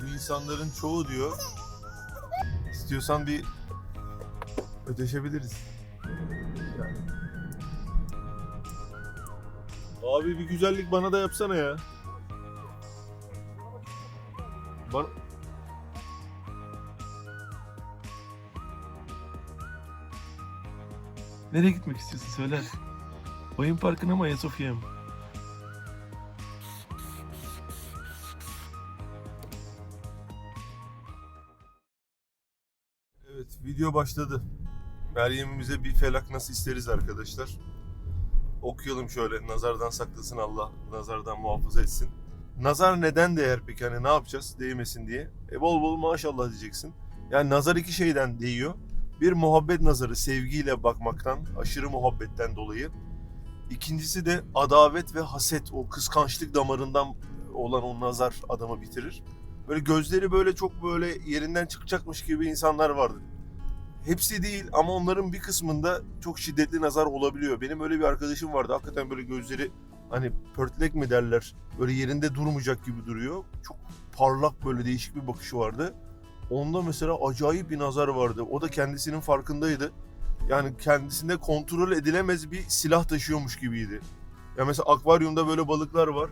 bu insanların çoğu diyor. İstiyorsan bir ödeşebiliriz. Yani. Abi bir güzellik bana da yapsana ya. Bana... Nereye gitmek istiyorsun söyle. Oyun parkına mı Ayasofya'ya mı? Video başladı. Meryem'imize bir felak nasıl isteriz arkadaşlar. Okuyalım şöyle nazardan saklasın Allah, nazardan muhafaza etsin. Nazar neden değer peki hani ne yapacağız değmesin diye. E bol bol maşallah diyeceksin. Yani nazar iki şeyden değiyor. Bir muhabbet nazarı sevgiyle bakmaktan, aşırı muhabbetten dolayı. İkincisi de adavet ve haset, o kıskançlık damarından olan o nazar adamı bitirir. Böyle gözleri böyle çok böyle yerinden çıkacakmış gibi insanlar vardır. Hepsi değil ama onların bir kısmında çok şiddetli nazar olabiliyor. Benim öyle bir arkadaşım vardı. Hakikaten böyle gözleri hani pörtlek mi derler. Böyle yerinde durmayacak gibi duruyor. Çok parlak böyle değişik bir bakışı vardı. Onda mesela acayip bir nazar vardı. O da kendisinin farkındaydı. Yani kendisinde kontrol edilemez bir silah taşıyormuş gibiydi. Ya mesela akvaryumda böyle balıklar var.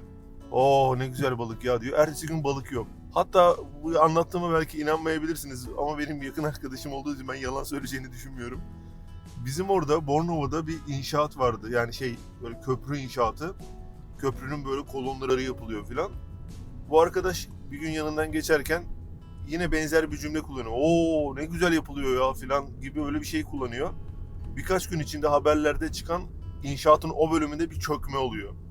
Oo ne güzel balık ya diyor. Ertesi gün balık yok. Hatta bu anlattığıma belki inanmayabilirsiniz ama benim yakın arkadaşım olduğu için ben yalan söyleyeceğini düşünmüyorum. Bizim orada Bornova'da bir inşaat vardı. Yani şey böyle köprü inşaatı. Köprünün böyle kolonları yapılıyor filan. Bu arkadaş bir gün yanından geçerken yine benzer bir cümle kullanıyor. Oo ne güzel yapılıyor ya filan gibi öyle bir şey kullanıyor. Birkaç gün içinde haberlerde çıkan inşaatın o bölümünde bir çökme oluyor.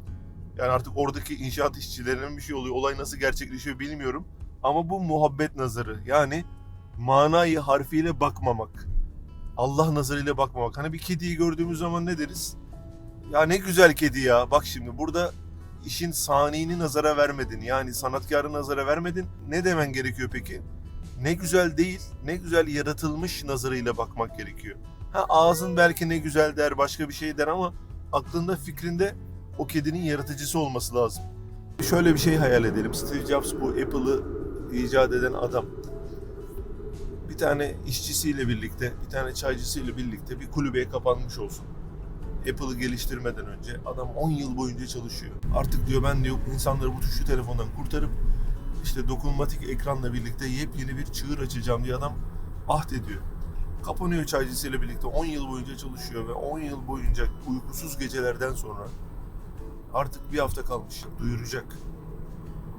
Yani artık oradaki inşaat işçilerinin bir şey oluyor. Olay nasıl gerçekleşiyor bilmiyorum. Ama bu muhabbet nazarı. Yani manayı harfiyle bakmamak. Allah nazarıyla bakmamak. Hani bir kediyi gördüğümüz zaman ne deriz? Ya ne güzel kedi ya. Bak şimdi burada işin saniyini nazara vermedin. Yani sanatkarı nazara vermedin. Ne demen gerekiyor peki? Ne güzel değil, ne güzel yaratılmış nazarıyla bakmak gerekiyor. Ha ağzın belki ne güzel der, başka bir şey der ama aklında fikrinde o kedinin yaratıcısı olması lazım. Şöyle bir şey hayal edelim. Steve Jobs bu Apple'ı icat eden adam. Bir tane işçisiyle birlikte, bir tane çaycısıyla birlikte bir kulübeye kapanmış olsun. Apple'ı geliştirmeden önce adam 10 yıl boyunca çalışıyor. Artık diyor ben diyor insanları bu tuşlu telefondan kurtarıp işte dokunmatik ekranla birlikte yepyeni bir çığır açacağım diye adam ahd ediyor. Kapanıyor çaycısıyla birlikte 10 yıl boyunca çalışıyor ve 10 yıl boyunca uykusuz gecelerden sonra artık bir hafta kalmış duyuracak.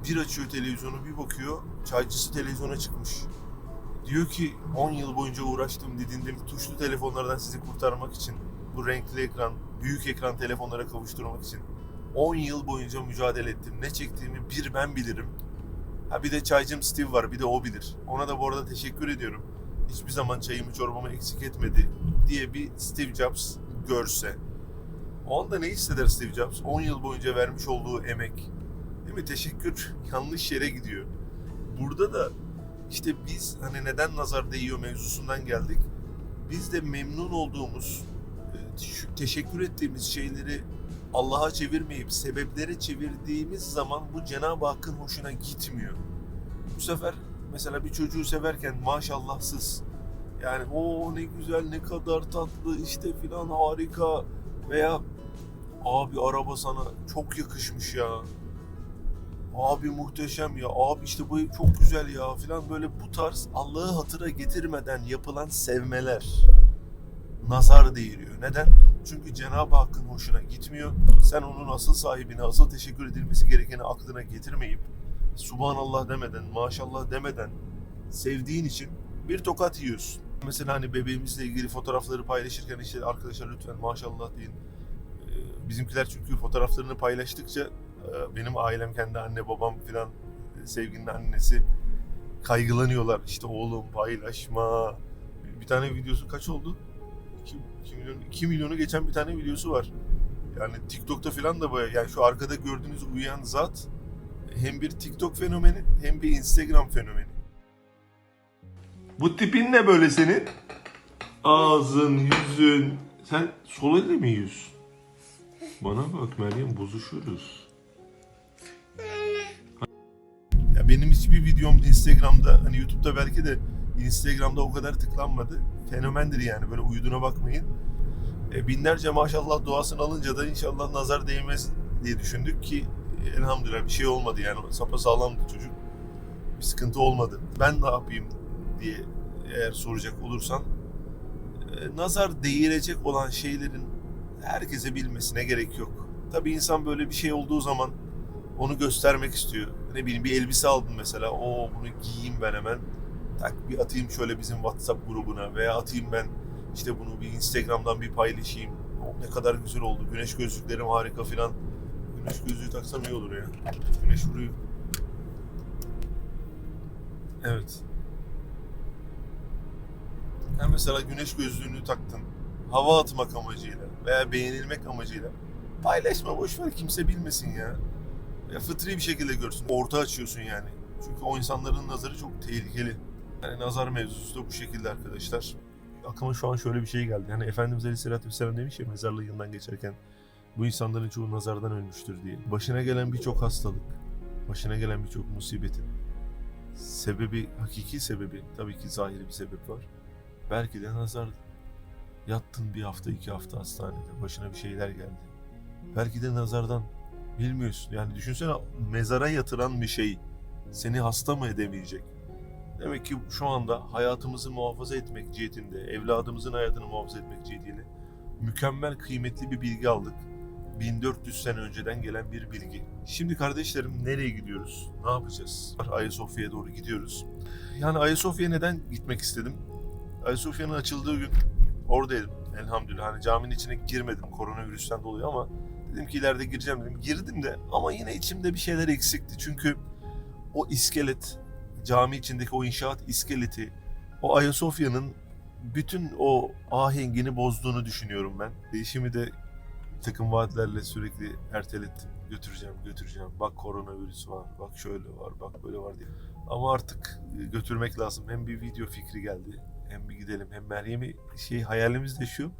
Bir açıyor televizyonu bir bakıyor çaycısı televizyona çıkmış. Diyor ki 10 yıl boyunca uğraştım didindim tuşlu telefonlardan sizi kurtarmak için bu renkli ekran, büyük ekran telefonlara kavuşturmak için 10 yıl boyunca mücadele ettim. Ne çektiğimi bir ben bilirim. Ha bir de çaycım Steve var bir de o bilir. Ona da bu arada teşekkür ediyorum. Hiçbir zaman çayımı çorbamı eksik etmedi diye bir Steve Jobs görse. Onda ne hisseder Steve Jobs? 10 yıl boyunca vermiş olduğu emek. Değil mi? Teşekkür yanlış yere gidiyor. Burada da işte biz hani neden nazar değiyor mevzusundan geldik. Biz de memnun olduğumuz, e, teşekkür ettiğimiz şeyleri Allah'a çevirmeyip sebeplere çevirdiğimiz zaman bu Cenab-ı Hakk'ın hoşuna gitmiyor. Bu sefer mesela bir çocuğu severken maşallahsız yani o ne güzel ne kadar tatlı işte filan harika veya abi araba sana çok yakışmış ya. Abi muhteşem ya. Abi işte bu çok güzel ya filan böyle bu tarz Allah'ı hatıra getirmeden yapılan sevmeler nazar değiriyor. Neden? Çünkü Cenab-ı Hakk'ın hoşuna gitmiyor. Sen onun asıl sahibine, asıl teşekkür edilmesi gerekeni aklına getirmeyip Subhanallah demeden, maşallah demeden sevdiğin için bir tokat yiyorsun. Mesela hani bebeğimizle ilgili fotoğrafları paylaşırken işte arkadaşlar lütfen maşallah deyin. Ee, Bizimkiler çünkü fotoğraflarını paylaştıkça e, benim ailem kendi anne babam filan e, sevgilinin annesi kaygılanıyorlar. İşte oğlum paylaşma. Bir tane videosu kaç oldu? 2, 2 milyon 2 milyonu geçen bir tane videosu var. Yani TikTok'ta filan da böyle yani şu arkada gördüğünüz uyuyan zat hem bir TikTok fenomeni hem bir Instagram fenomeni. Bu tipin ne böyle senin? Ağzın, yüzün. Sen sol elle mi yiyorsun? Bana bak Meryem bozuşuruz. Ya benim hiçbir videom Instagram'da hani YouTube'da belki de Instagram'da o kadar tıklanmadı. Fenomendir yani böyle uyuduğuna bakmayın. E, binlerce maşallah duasını alınca da inşallah nazar değmez diye düşündük ki e, elhamdülillah bir şey olmadı yani sapa sağlamdı çocuk. Bir sıkıntı olmadı. Ben ne yapayım diye eğer soracak olursan e, nazar değirecek olan şeylerin herkese bilmesine gerek yok. Tabii insan böyle bir şey olduğu zaman onu göstermek istiyor. Ne bileyim bir elbise aldım mesela. O bunu giyeyim ben hemen. Tak bir atayım şöyle bizim WhatsApp grubuna veya atayım ben işte bunu bir Instagram'dan bir paylaşayım. O ne kadar güzel oldu. Güneş gözlüklerim harika filan. Güneş gözlüğü taksam iyi olur ya. Güneş vuruyor. Evet. Yani mesela güneş gözlüğünü taktın. Hava atmak amacıyla veya beğenilmek amacıyla. Paylaşma boş ver kimse bilmesin ya. Ya fıtri bir şekilde görsün. Orta açıyorsun yani. Çünkü o insanların nazarı çok tehlikeli. Yani nazar mevzusu da bu şekilde arkadaşlar. Aklıma şu an şöyle bir şey geldi. Yani Efendimiz Aleyhisselatü Vesselam demiş ya mezarlığı yanından geçerken bu insanların çoğu nazardan ölmüştür diye. Başına gelen birçok hastalık, başına gelen birçok musibetin sebebi, hakiki sebebi, tabii ki zahiri bir sebep var. Belki de nazar. Yattın bir hafta, iki hafta hastanede, başına bir şeyler geldi. Belki de nazardan bilmiyorsun. Yani düşünsene mezara yatıran bir şey seni hasta mı edemeyecek? Demek ki şu anda hayatımızı muhafaza etmek cihetinde, evladımızın hayatını muhafaza etmek cihetiyle mükemmel kıymetli bir bilgi aldık. 1400 sene önceden gelen bir bilgi. Şimdi kardeşlerim nereye gidiyoruz? Ne yapacağız? Ayasofya'ya doğru gidiyoruz. Yani Ayasofya'ya neden gitmek istedim? Ayasofya'nın açıldığı gün oradaydım. Elhamdülillah. Hani caminin içine girmedim koronavirüsten dolayı ama dedim ki ileride gireceğim dedim. Girdim de ama yine içimde bir şeyler eksikti. Çünkü o iskelet, cami içindeki o inşaat iskeleti, o Ayasofya'nın bütün o ahengini bozduğunu düşünüyorum ben. Değişimi de takım vaatlerle sürekli ertelettim. Götüreceğim, götüreceğim. Bak koronavirüs var, bak şöyle var, bak böyle var diye. Ama artık götürmek lazım. Hem bir video fikri geldi, hem bir gidelim. Hem Meryem'i şey hayalimiz de şu.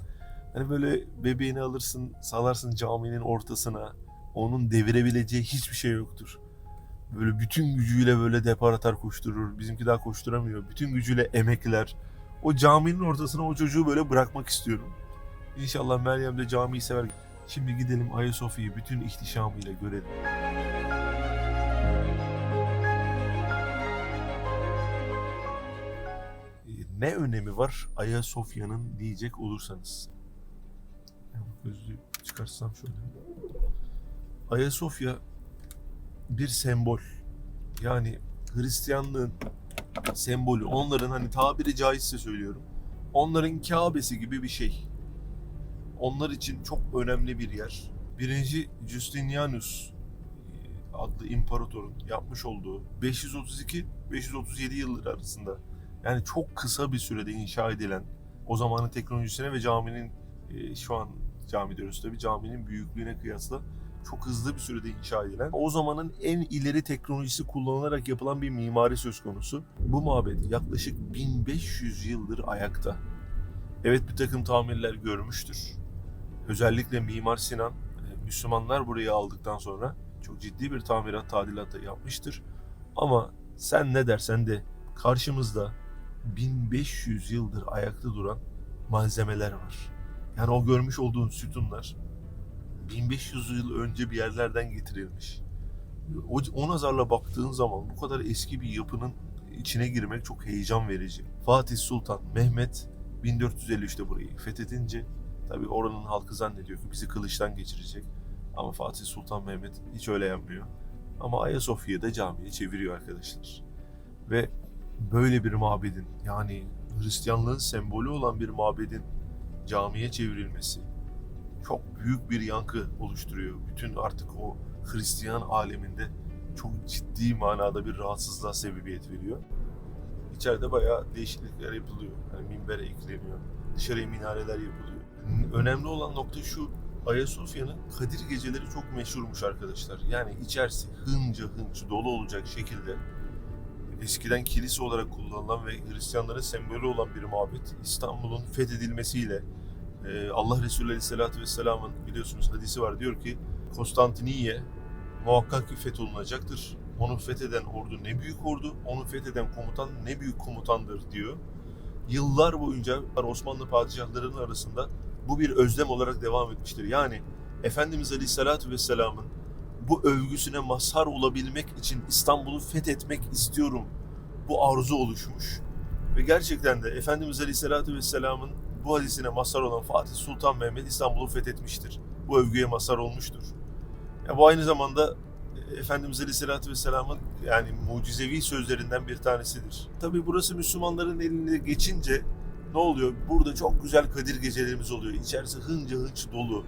Hani böyle bebeğini alırsın, salarsın caminin ortasına. Onun devirebileceği hiçbir şey yoktur. Böyle bütün gücüyle böyle depar atar koşturur. Bizimki daha koşturamıyor. Bütün gücüyle emekler. O caminin ortasına o çocuğu böyle bırakmak istiyorum. İnşallah Meryem de camiyi sever. Şimdi gidelim Ayasofya'yı bütün ihtişamıyla görelim. Ne önemi var Ayasofya'nın diyecek olursanız. Hemen Gözlüğü çıkarsam şöyle. Ayasofya bir sembol. Yani Hristiyanlığın sembolü. Onların hani tabiri caizse söylüyorum. Onların Kabe'si gibi bir şey. Onlar için çok önemli bir yer. Birinci Justinianus e, adlı imparatorun yapmış olduğu 532-537 yılları arasında yani çok kısa bir sürede inşa edilen o zamanın teknolojisine ve caminin e, şu an cami diyoruz tabii caminin büyüklüğüne kıyasla çok hızlı bir sürede inşa edilen, o zamanın en ileri teknolojisi kullanılarak yapılan bir mimari söz konusu. Bu mabed yaklaşık 1500 yıldır ayakta. Evet bir takım tamirler görmüştür. Özellikle Mimar Sinan, e, Müslümanlar burayı aldıktan sonra çok ciddi bir tamirat, tadilat da yapmıştır. Ama sen ne dersen de karşımızda 1500 yıldır ayakta duran malzemeler var. Yani o görmüş olduğun sütunlar 1500 yıl önce bir yerlerden getirilmiş. O, o nazarla baktığın zaman bu kadar eski bir yapının içine girmek çok heyecan verici. Fatih Sultan Mehmet 1453'te burayı fethedince tabii oranın halkı zannediyor ki bizi kılıçtan geçirecek. Ama Fatih Sultan Mehmet hiç öyle yapmıyor. Ama Ayasofya'da camiye çeviriyor arkadaşlar. Ve böyle bir mabedin yani Hristiyanlığın sembolü olan bir mabedin camiye çevrilmesi çok büyük bir yankı oluşturuyor. Bütün artık o Hristiyan aleminde çok ciddi manada bir rahatsızlığa sebebiyet veriyor. İçeride bayağı değişiklikler yapılıyor. Yani minbere ekleniyor. Dışarıya minareler yapılıyor. Önemli olan nokta şu. Ayasofya'nın Kadir geceleri çok meşhurmuş arkadaşlar. Yani içerisi hınca hınç dolu olacak şekilde eskiden kilise olarak kullanılan ve Hristiyanların sembolü olan bir mabet İstanbul'un fethedilmesiyle ee, Allah Resulü Aleyhisselatü Vesselam'ın biliyorsunuz hadisi var diyor ki Konstantiniye muhakkak ki fetholunacaktır. Onu fetheden ordu ne büyük ordu, onu fetheden komutan ne büyük komutandır diyor. Yıllar boyunca Osmanlı padişahlarının arasında bu bir özlem olarak devam etmiştir. Yani Efendimiz Aleyhisselatü Vesselam'ın bu övgüsüne mazhar olabilmek için İstanbul'u fethetmek istiyorum. Bu arzu oluşmuş. Ve gerçekten de Efendimiz Aleyhisselatü Vesselam'ın bu hadisine mazhar olan Fatih Sultan Mehmet İstanbul'u fethetmiştir. Bu övgüye mazhar olmuştur. Ya bu aynı zamanda Efendimiz Aleyhisselatü Vesselam'ın yani mucizevi sözlerinden bir tanesidir. Tabi burası Müslümanların eline geçince ne oluyor? Burada çok güzel Kadir gecelerimiz oluyor. İçerisi hınca hınç dolu.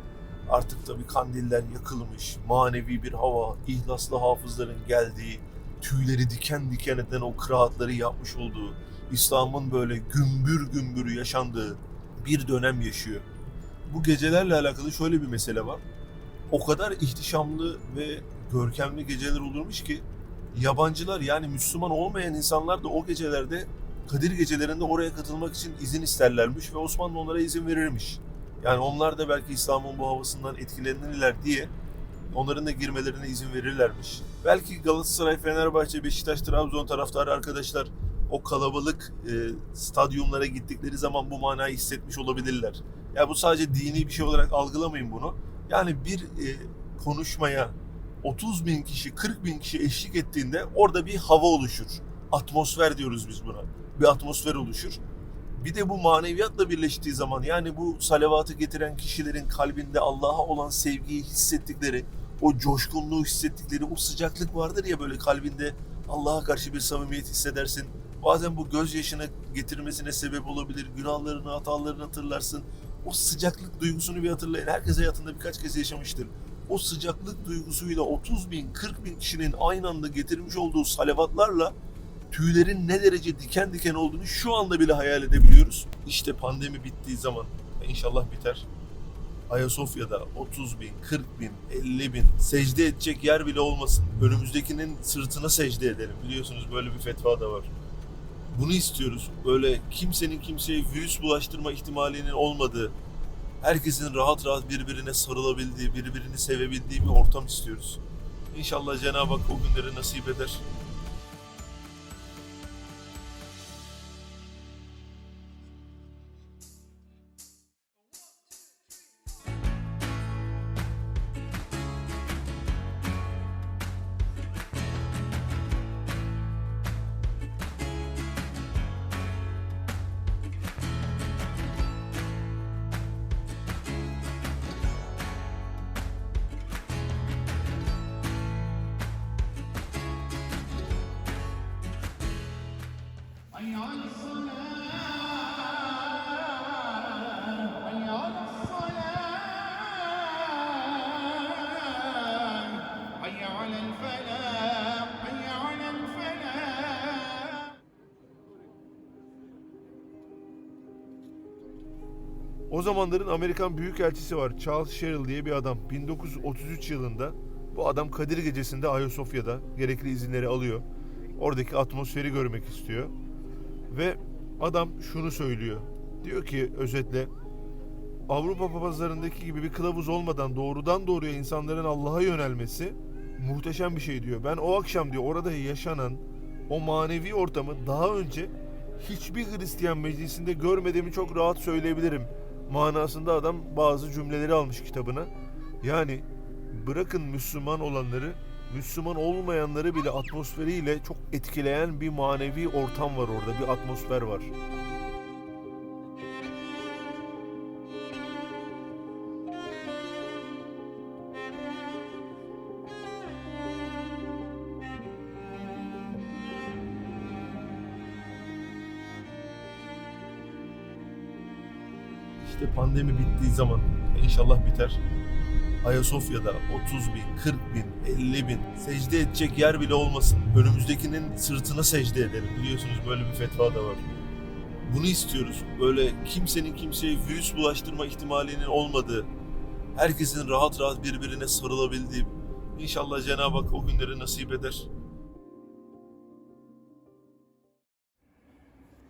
Artık tabi kandiller yakılmış, manevi bir hava, ihlaslı hafızların geldiği, tüyleri diken diken eden o kıraatları yapmış olduğu, İslam'ın böyle gümbür gümbür yaşandığı bir dönem yaşıyor. Bu gecelerle alakalı şöyle bir mesele var. O kadar ihtişamlı ve görkemli geceler olurmuş ki yabancılar yani Müslüman olmayan insanlar da o gecelerde Kadir gecelerinde oraya katılmak için izin isterlermiş ve Osmanlı onlara izin verirmiş. Yani onlar da belki İslam'ın bu havasından etkilenirler diye onların da girmelerine izin verirlermiş. Belki Galatasaray, Fenerbahçe, Beşiktaş, Trabzon taraftarı arkadaşlar o kalabalık e, stadyumlara gittikleri zaman bu manayı hissetmiş olabilirler. Ya bu sadece dini bir şey olarak algılamayın bunu. Yani bir e, konuşmaya 30 bin kişi, 40 bin kişi eşlik ettiğinde orada bir hava oluşur. Atmosfer diyoruz biz buna. Bir atmosfer oluşur. Bir de bu maneviyatla birleştiği zaman yani bu salavatı getiren kişilerin kalbinde Allah'a olan sevgiyi hissettikleri, o coşkunluğu hissettikleri, o sıcaklık vardır ya böyle kalbinde Allah'a karşı bir samimiyet hissedersin. Bazen bu gözyaşına getirmesine sebep olabilir. Günahlarını, hatalarını hatırlarsın. O sıcaklık duygusunu bir hatırlayın. Herkes hayatında birkaç kez yaşamıştır. O sıcaklık duygusuyla 30 bin, 40 bin kişinin aynı anda getirmiş olduğu salavatlarla tüylerin ne derece diken diken olduğunu şu anda bile hayal edebiliyoruz. İşte pandemi bittiği zaman inşallah biter. Ayasofya'da 30 bin, 40 bin, 50 bin secde edecek yer bile olmasın. Önümüzdekinin sırtına secde edelim. Biliyorsunuz böyle bir fetva da var. Bunu istiyoruz. Böyle kimsenin kimseye virüs bulaştırma ihtimalinin olmadığı, herkesin rahat rahat birbirine sarılabildiği, birbirini sevebildiği bir ortam istiyoruz. İnşallah Cenab-ı Hak o günleri nasip eder. O zamanların Amerikan Büyükelçisi var. Charles Sherrill diye bir adam. 1933 yılında bu adam Kadir Gecesi'nde Ayasofya'da gerekli izinleri alıyor. Oradaki atmosferi görmek istiyor. Ve adam şunu söylüyor. Diyor ki özetle Avrupa papazlarındaki gibi bir kılavuz olmadan doğrudan doğruya insanların Allah'a yönelmesi muhteşem bir şey diyor. Ben o akşam diyor orada yaşanan o manevi ortamı daha önce hiçbir Hristiyan meclisinde görmediğimi çok rahat söyleyebilirim. Manasında adam bazı cümleleri almış kitabına. Yani bırakın Müslüman olanları, Müslüman olmayanları bile atmosferiyle çok etkileyen bir manevi ortam var orada, bir atmosfer var. İşte pandemi bittiği zaman inşallah biter. Ayasofya'da 30 bin, 40 bin, 50 bin secde edecek yer bile olmasın. Önümüzdekinin sırtına secde edelim. Biliyorsunuz böyle bir fetva da var. Bunu istiyoruz. Böyle kimsenin kimseye virüs bulaştırma ihtimalinin olmadığı, herkesin rahat rahat birbirine sarılabildiği, İnşallah Cenab-ı Hak o günleri nasip eder.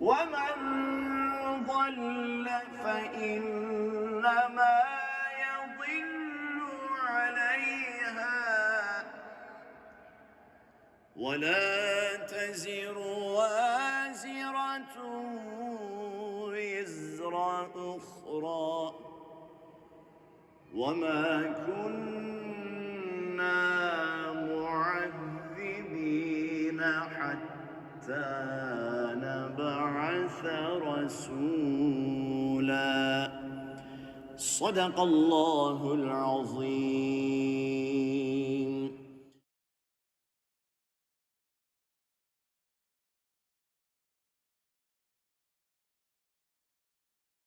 ومن ضل فإنما يضل عليها. ولا تزر وازرة وزر أخرى. وما كنا معذبين حتى نبعث رسولا صدق الله العظيم.